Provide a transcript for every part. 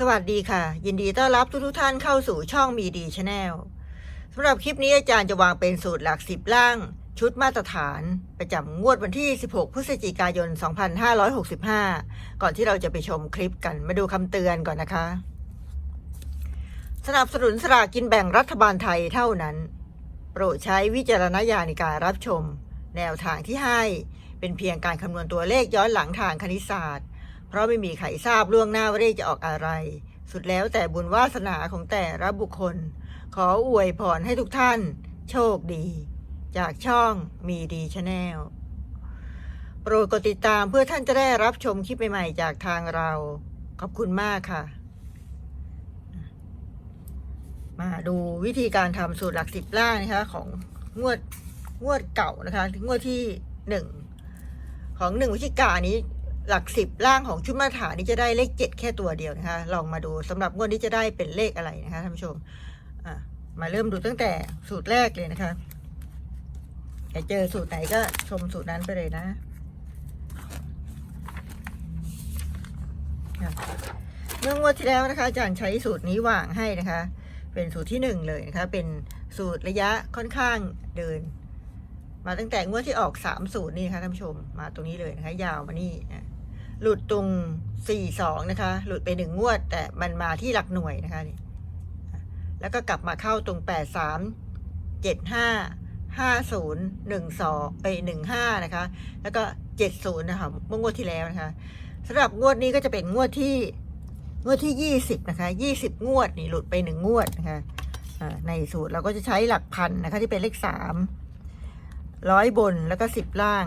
สวัสดีค่ะ ยินดีต้อนรับทุกๆท่านเข้าสู่ช่องมีดีชาแนลสำหรับคลิปนี้อาจารย์จะวางเป็นสูตรหลักสิบล่าง ชุดมาตรฐาน ประจำงวดวันที่ 16 พฤศจิกายน 2565 ก่อนที่เราจะไปชมคลิปกันมาดูคำเตือนก่อนนะคะ สนับสนุนสลากกินแบ่งรัฐบาลไทยเท่านั้น โปรดใช้วิจารณญาณในการรับชม แนวทางที่ให้ เป็นเพียงการคำนวณตัวเลขย้อนหลังทางคณิตศาสตร์ เพราะไม่มีใครทราบล่วงหน้าว่าเลขจะออกอะไร สุดแล้วแต่บุญวาสนาของแต่ละบุคคล ขออวยพรให้ทุกท่าน โชคดี จากช่องมีดีชาแนลโปรดกดติดตามเพื่อท่านจะได้รับชมคลิปใหม่ ๆ จากทางเรา ขอบคุณมากค่ะ มาดูวิธีการทำสูตรหลักสิบล่างนะคะ ของงวดงวดเก่านะคะงวดที่หนึ่งของหนึ่งวิธีการนี้ หลักสิบล่างของชุดมาตรฐานนี้จะได้เลขเจ็ดแค่ตัวเดียวนะคะ ลองมาดูสำหรับงวดนี้จะได้เป็นเลขอะไรนะคะท่านผู้ชมอะมาเริ่มดูตั้งแต่สูตรแรกเลยนะคะใครเจอสูตรไหนก็ชมสูตรนั้นไปเลยนะเมื่องวดที่แล้วนะคะอาจารย์ใช้สูตรนี้วางให้นะคะ เป็นสูตรที่หนึ่งเลยนะคะ เป็นสูตรระยะค่อนข้างเดิน มาตั้งแต่งวดที่ออกสามสูตรนี่นะคะท่านผู้ชม มาตรงนี้เลยนะคะ ยาวมานี่อะ หลุดตรงสี่สองนะคะ หลุดไปหนึ่งงวด แต่มันมาที่หลักหน่วยนะคะนี่แล้วก็กลับมาเข้าตรงแปดสามเจ็ดห้าห้าศูนย์หนึ่งสองไปหนึ่งห้านะคะ แล้วก็เจ็ดศูนย์นะคะเมื่องวดที่แล้วนะคะสำหรับงวดนี้ก็จะเป็นงวดที่งวดที่ยี่สิบนะคะยี่สิบงวดนี่หลุดไปหนึ่งงวดนะคะในสูตรเราก็จะใช้หลักพันนะคะที่เป็นเลขสามร้อยบนแล้วก็สิบล่าง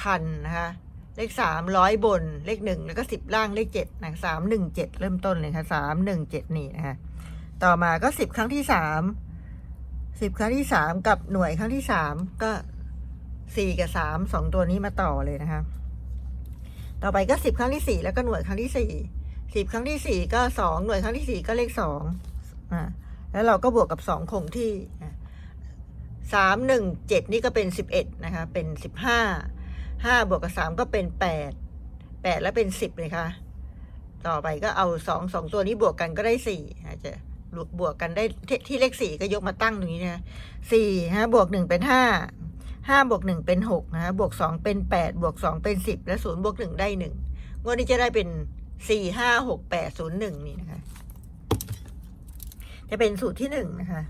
พันนะคะ เลขสามร้อยบนเลขหนึ่งแล้วก็สิบล่างเลขเจ็ดนะสามหนึ่งเจ็ดเริ่มต้นเลยค่ะสามหนึ่งเจ็ดนี่นะคะต่อมาก็สิบครั้งที่สามสิบครั้งที่สามกับหน่วยครั้งที่สามก็สี่กับสามสองตัวนี้มาต่อเลยนะคะต่อไปก็สิบครั้งที่สี่แล้วก็หน่วยครั้งที่สี่สิบครั้งที่สี่ก็สองหน่วยครั้งที่สี่ก็เลขสองอ่าแล้วเราก็บวกกับสองคงที่สามหนึ่งเจ็ดนี่ก็เป็นสิบเอ็ดนะคะเป็นสิบห้า ห้าบวกกับสามก็เป็นแปดแปดแล้วเป็นสิบเลยค่ะ ต่อไปก็เอาสองสองตัวนี้บวกกันก็ได้สี่อาจจะบวกกันได้ที่ที่เลขสี่ก็ยกมาตั้งตรงนี้นะสี่ฮะบวกหนึ่งเป็นห้าห้าบวกหนึ่งเป็นหกนะคะบวกสองเป็นแปดบวกสองเป็นสิบและศูนย์บวกหนึ่งได้หนึ่งงวดนี้จะได้เป็นสี่ห้าหกแปดศูนย์หนึ่งนี่นะคะ จะเป็นสูตรที่หนึ่งนะคะ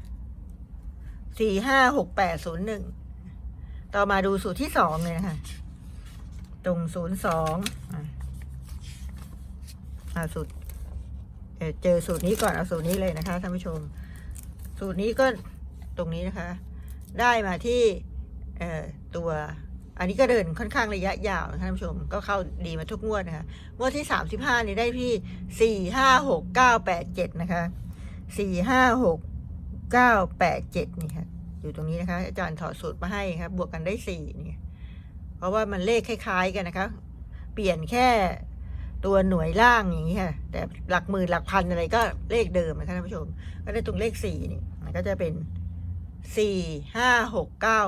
สี่ห้าหกแปดศูนย์หนึ่งต่อมาดูสูตรที่สองเลยนะคะ ตรงศูนย์สองอ่าสูตรเออเจอสูตรนี้ก่อนเอาสูตรนี้เลยนะคะท่านผู้ชม สูตรนี้ก็ตรงนี้นะคะ ได้มาที่เออตัวอันนี้ก็เดินค่อนข้างระยะยาวนะคะท่านผู้ชมก็เข้าดีมาทุกงวดนะคะงวดที่สามสิบห้านี่ได้ที่สี่ห้าหกเก้าแปดเจ็ดนะคะสี่ห้าหกเก้าแปดเจ็ดนี่ค่ะอยู่ตรงนี้นะคะ อาจารย์ถอดสูตรมาให้ครับบวกกันได้สี่นี่ เพราะว่ามันเลขคล้าย ๆ กันนะคะ เปลี่ยนแค่ตัวหน่วยล่างอย่างนี้ค่ะ แต่หลักหมื่นหลักพันอะไรก็เลขเดิมนะคะท่านผู้ชม ก็ได้ตรงเลขสี่นี่มันก็จะเป็นสี่ห้าหกเก้า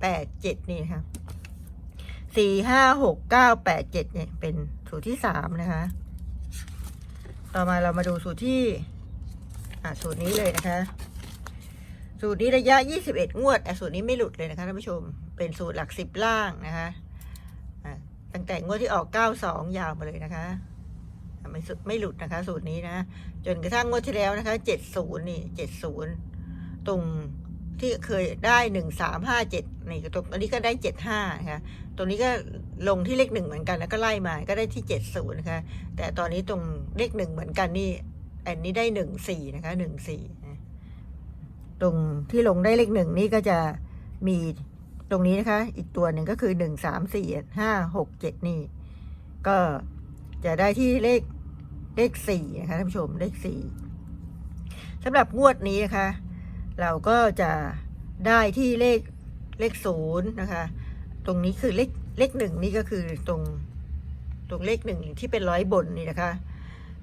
แปดเจ็ดนี่นะคะสี่ห้าหกเก้าแปดเจ็ดเนี่ยเป็นสูตรที่สามนะคะ ต่อมาเรามาดูสูตรที่ อะสูตรนี้เลยนะคะ สูตรนี้ระยะ21งวดอะสูตรนี้ไม่หลุดเลยนะคะท่านผู้ชม เป็นสูตรหลักสิบล่างนะคะตั้งแต่งวดที่ออก 92 ยาวมาเลยนะคะ ไม่สุดไม่หลุดนะคะ สูตรนี้นะ จนกระทั่งงวดที่แล้วนะคะ 70 นี่ 70 ตรงที่เคยได้ 1357นี่ก็ตรงอันนี้ก็ได้ 75 นะคะ ตรงนี้ก็ลงที่เลขหนึ่งเหมือนกัน แล้วก็ไล่มา ก็ได้ที่ 70 นะคะ แต่ตอนนี้ตรงเลขหนึ่งเหมือนกันนี่อันนี้ได้ 14 นะคะ 14 ตรงที่ลงได้เลขหนึ่งนี่ก็จะมี ตรงนี้นะคะ อีกตัวหนึ่งก็คือหนึ่งสามสี่ห้าหกเจ็ดนี่ ก็จะได้ที่เลขเลขสี่นะคะท่านผู้ชมเลขสี่สำหรับงวดนี้นะคะ เราก็จะได้ที่เลขเลขศูนย์นะคะ ตรงนี้คือเลขเลขหนึ่งนี่ก็คือตรงตรงเลขหนึ่งที่เป็นร้อยบนนี่นะคะ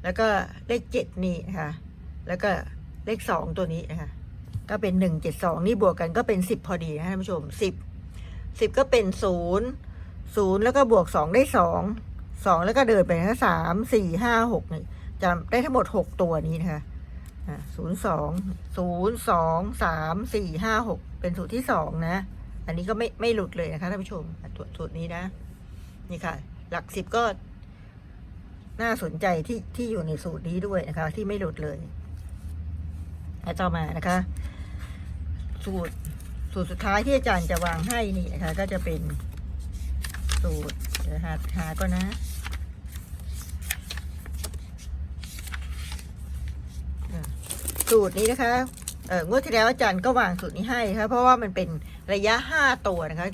แล้วก็เลขเจ็ดนี่นะคะแล้วก็เลขสองตัวนี้นะคะ ก็เป็นหนึ่งเจ็ดสองนี่บวกกันก็เป็นสิบพอดีนะท่านผู้ชมสิบ สิบก็เป็นศูนย์ศูนย์แล้วก็บวกสองได้สองสองแล้วก็เดินไปนะสามสี่ห้าหกนี่จะได้ทั้งหมดหกตัวนี้นะคะศูนย์สองศูนย์สองสามสี่ห้าหกเป็นสูตรที่สองนะ อันนี้ก็ไม่ไม่หลุดเลยนะคะท่านผู้ชมตัวสูตรนี้นะ นี่ค่ะ หลักสิบก็น่าสนใจที่ที่อยู่ในสูตรนี้ด้วยนะคะ ที่ไม่หลุดเลยแล้วต่อมานะคะ สูตร สูตรสุดท้ายที่อาจารย์จะวางให้นี่นะคะ ก็จะเป็นสูตรเดี๋ยวหาหาก็นะสูตรนี้นะคะเอองวดที่แล้วอาจารย์ก็วางสูตรนี้ให้นะคะเพราะว่ามันเป็นระยะห้าตัวนะคะ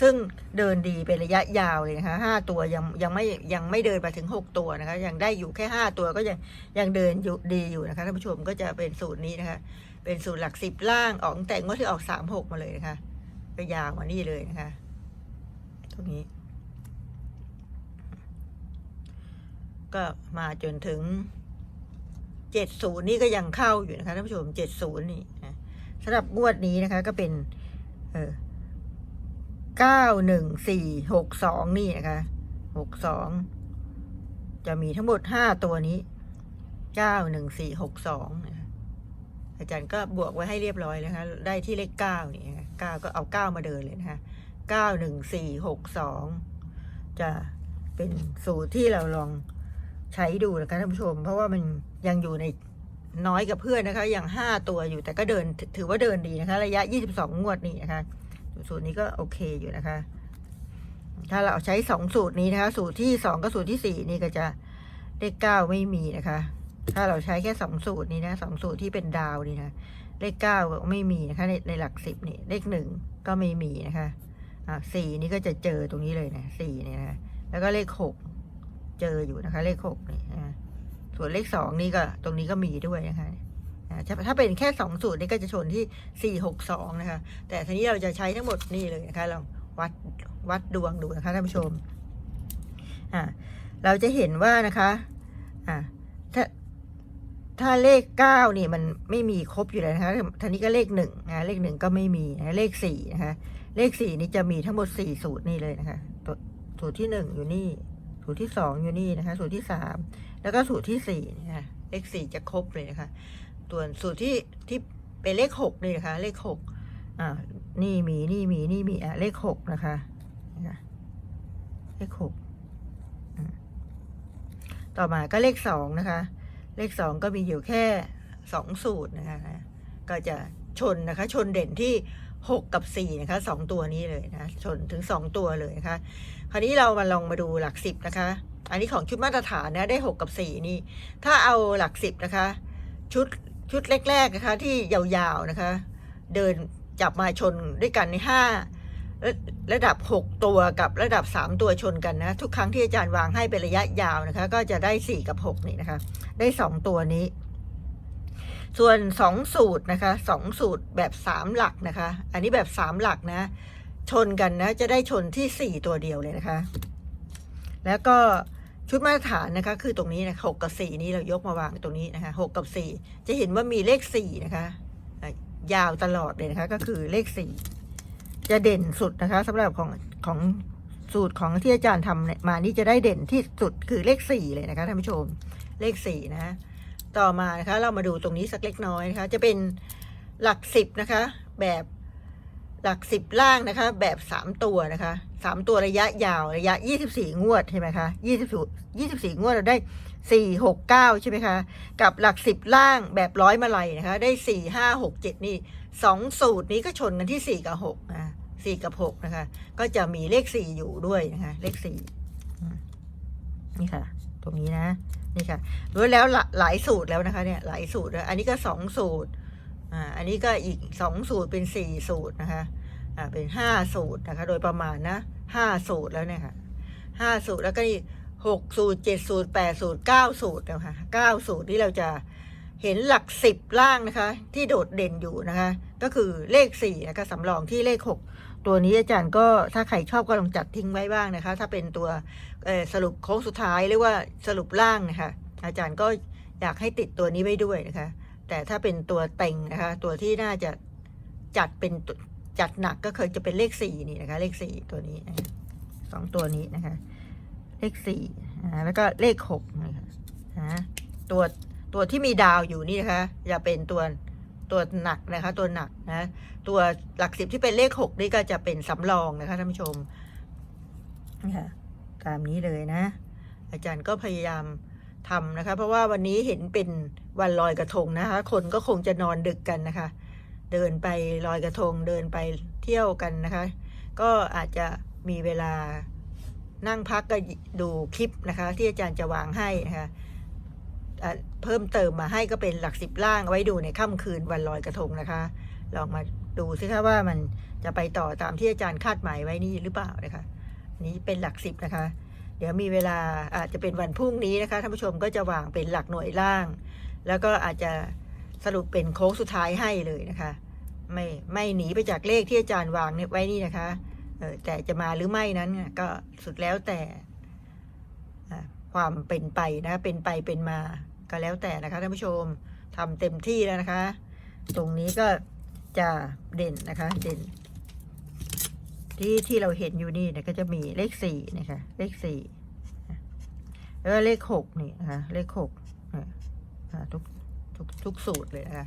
ซึ่งเดินดีเป็นระยะยาวเลยนะคะห้าตัวยังยังไม่ยังไม่เดินไปถึงหกตัวนะคะ ยังได้อยู่แค่ห้าตัวก็ยังยังเดินอยู่ดีอยู่นะคะท่านผู้ชมก็จะเป็นสูตรนี้นะคะ เป็นสูตรหลักสิบล่างออกตั้งแต่งวดที่ออกสามหกมาเลยนะคะก็ยาวมานี่เลยนะคะตรงนี้ ก็มาจนถึงเจ็ดศูนย์นี่ก็ยังเข้าอยู่นะคะท่านผู้ชมเจ็ดศูนย์นี่นะสำหรับงวดนี้นะคะ ก็เป็น เออเก้าหนึ่งสี่หกสองนี่นะคะหกสองจะมีทั้งหมดห้าตัวนี้เก้าหนึ่งสี่หกสอง อาจารย์ก็บวกไว้ให้เรียบร้อยนะคะ ได้ที่เลขเก้านี่นะคะเก้าก็เอาเก้ามาเดินเลยนะคะเก้าหนึ่งสี่หกสองจะเป็นสูตรที่เราลองใช้ดูนะคะท่านผู้ชม เพราะว่ามันยังอยู่ในน้อยกับเพื่อนนะคะ อย่างห้าตัวอยู่แต่ก็เดินถือว่าเดินดีนะคะ ระยะยี่สิบสองงวดนี่นะคะ สูตรนี้ก็โอเคอยู่นะคะ ถ้าเราใช้สองสูตรนี้นะคะ สูตรที่สองกับสูตรที่สี่นี่ก็จะเลขเก้าไม่มีนะคะ ถ้าเราใช้แค่สองสูตรนี้นะสองสูตรที่เป็นดาวนี่นะเลขเก้าก็ไม่มีนะคะ ในในหลักสิบนี่เลขหนึ่งก็ไม่มีนะคะอ่าสี่นี่ก็จะเจอตรงนี้เลยนะสี่เนี่ยนะแล้วก็เลขหกเจออยู่นะคะ เลขหกนี่นะส่วนเลขสองนี่ก็ตรงนี้ก็มีด้วยนะคะถ้าถ้าเป็นแค่สองสูตรนี่ก็จะชนที่สี่หกสองนะคะ แต่ทีนี้เราจะใช้ทั้งหมดนี่เลยนะคะลองวัดวัดดวงดูนะคะท่านผู้ชมอ่าเราจะเห็นว่านะคะอ่า ถ้าเลขเก้านี่มันไม่มีครบอยู่แล้วนะคะทีนี้ก็เลขหนึ่งนะเลขหนึ่งก็ไม่มีนะเลขสี่นะคะเลขสี่นี่จะมีทั้งหมดสี่สูตรนี่เลยนะคะตัวสูตรที่หนึ่งอยู่นี่ สูตรที่สองอยู่นี่นะคะ สูตรที่สามแล้วก็สูตรที่สี่นะคะเลขสี่จะครบเลยนะคะส่วนสูตรที่ที่เป็นเลขหกนี่นะคะ เลขหกอ่านี่มีนี่มีนี่มีอะเลขหกนะคะเลขหกต่อมาก็เลขสองนะคะ เลขสองก็มีอยู่แค่สองสูตรนะคะก็จะชนนะคะ ชนเด่นที่หกกับสี่นะคะสองตัวนี้เลยนะ ชนถึงสองตัวเลยนะคะ คราวนี้เรามาลองมาดูหลักสิบนะคะ อันนี้ของชุดมาตรฐานนะได้หกกับสี่นี่ ถ้าเอาหลักสิบนะคะ ชุดชุดแรกๆนะคะที่ยาวๆนะคะ เดินจับมาชนด้วยกันในห้า ระดับหกตัวกับระดับสามตัวชนกันนะ ทุกครั้งที่อาจารย์วางให้เป็นระยะยาวนะคะ ก็จะได้สี่กับหกนี่นะคะ ได้สองตัวนี้ ส่วนสองสูตรนะคะสองสูตรแบบสามหลักนะคะ อันนี้แบบสามหลักนะ ชนกันนะ จะได้ชนที่สี่ตัวเดียวเลยนะคะ แล้วก็ชุดมาตรฐานนะคะ คือตรงนี้นะหกกับสี่นี้เรายกมาวางตรงนี้นะคะหกกับสี่จะเห็นว่ามีเลขสี่นะคะอะยาวตลอดเลยนะคะ ก็คือเลขสี่ จะเด่นสุดนะคะสำหรับของของสูตรของที่อาจารย์ทำเนี่ยมานี่จะได้เด่นที่สุดคือเลขสี่เลยนะคะท่านผู้ชมเลขสี่นะต่อมานะคะเรามาดูตรงนี้สักเล็กน้อยนะคะ จะเป็นหลักสิบนะคะ แบบ หลักสิบล่างนะคะ แบบสามตัวนะคะสามตัวระยะยาวระยะยี่สิบสี่งวดใช่ไหมคะยี่สิบยี่สิบสี่งวดเราได้สี่หกเก้าใช่ไหมคะ กับหลักสิบล่างแบบร้อยมาลัยนะคะ ได้สี่ห้าหกเจ็ดนี่สองสูตรนี้ก็ชนกันที่สี่กับหกนะสี่กับหกนะคะ ก็จะมีเลขสี่อยู่ด้วยนะคะ เลขสี่นี่ค่ะ ตรงนี้นะ นี่ค่ะรู้แล้วหลาหลายสูตรแล้วนะคะ เนี่ย หลายสูตรแล้วอันนี้ก็สองสูตร อ่าอันนี้ก็อีกสองสูตรเป็นสี่สูตรนะคะอ่าเป็นห้าสูตรนะคะ โดยประมาณนะห้าสูตรแล้วเนี่ยค่ะห้าสูตรแล้วก็นี่หกสูตรเจ็ดสูตรแปดสูตรเก้าสูตรแล้วค่ะเก้าสูตรที่เราจะเห็นหลักสิบล่างนะคะ ที่โดดเด่นอยู่นะคะ ก็คือเลขสี่นะคะสำรองที่เลขหกตัวนี้อาจารย์ก็ถ้าใครชอบก็ลองจัดทิ้งไว้บ้างนะคะ ถ้าเป็นตัวสรุปโค้งสุดท้ายหรือว่าสรุปล่างนะคะอาจารย์ก็อยากให้ติดตัวนี้ไว้ด้วยนะคะ แต่ถ้าเป็นตัวเต็งนะคะ ตัวที่น่าจะจัดเป็นจัดหนักก็เคยจะเป็นเลขสี่นี่นะคะ เลขสี่ตัวนี้สองตัวนี้นะคะ เลขสี่แล้วก็เลขหกนะคะนะตัวตัวที่มีดาวอยู่นี่นะคะจะเป็นตัวตัวหนักนะคะ ตัวหนักนะตัวหลักสิบที่เป็นเลขหกนี่ก็จะเป็นสำรองนะคะท่านผู้ชมนะคะตามนี้เลยนะ อาจารย์ก็พยายาม ทำนะคะ เพราะว่าวันนี้เห็นเป็นวันลอยกระทงนะคะ คนก็คงจะนอนดึกกันนะคะ เดินไปลอยกระทงเดินไปเที่ยวกันนะคะ ก็อาจจะมีเวลานั่งพักก็ดูคลิปนะคะ ที่อาจารย์จะวางให้นะคะเพิ่มเติมมาให้ก็เป็นหลักสิบล่างไว้ดูในค่ำคืนวันลอยกระทงนะคะ ลองมาดูซิคะว่ามันจะไปต่อตามที่อาจารย์คาดหมายไว้นี่หรือเปล่านะคะนนี้เป็นหลักสิบนะคะ เดี๋ยวมีเวลาอาจจะเป็นวันพรุ่งนี้นะคะท่านผู้ชมก็จะวางเป็นหลักหน่วยล่าง แล้วก็อาจจะสรุปเป็นโค้งสุดท้ายให้เลยนะคะ ไม่ไม่หนีไปจากเลขที่อาจารย์วางเนี่ยไว้นี่นะคะเออแต่จะมาหรือไม่นั้นก็สุดแล้วแต่ความเป็นไปนะเป็นไปเป็นมาก็แล้วแต่นะคะท่านผู้ชมทำเต็มที่แล้วนะคะ ตรงนี้ก็จะเด่นนะคะ เด่น ที่ที่เราเห็นอยู่นี่นี่ยก็จะมีเลขสี่นะคะ เลขสี่แล้วเลขหกนี่นะคะ เลขหกทุกทุกทุกสูตรเลยนะคะ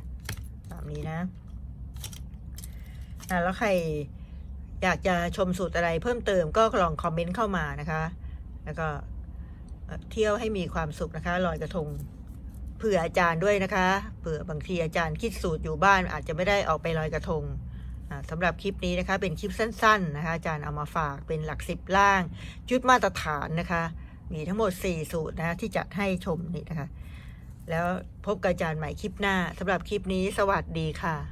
ตามนี้นะอ่แล้วใครอยากจะชมสูตรอะไรเพิ่มเติมก็ลองคอมเมนต์เข้ามานะคะ แล้วก็เที่ยวให้มีความสุขนะคะลอยกระทงเผื่ออาจารย์ด้วยนะคะเผื่อบางทีอาจารย์คิดสูตรอยู่บ้านอาจจะไม่ได้ออกไปลอยกระทง สำหรับคลิปนี้นะคะเป็นคลิปสั้นๆนะคะอาจารย์เอามาฝากเป็นหลักสิบล่างชุดมาตรฐานนะคะ มีทั้งหมด 4 สูตรนะคะที่จัดให้ชมนี่นะคะ แล้วพบกับอาจารย์ใหม่คลิปหน้าสำหรับคลิปนี้สวัสดีค่ะ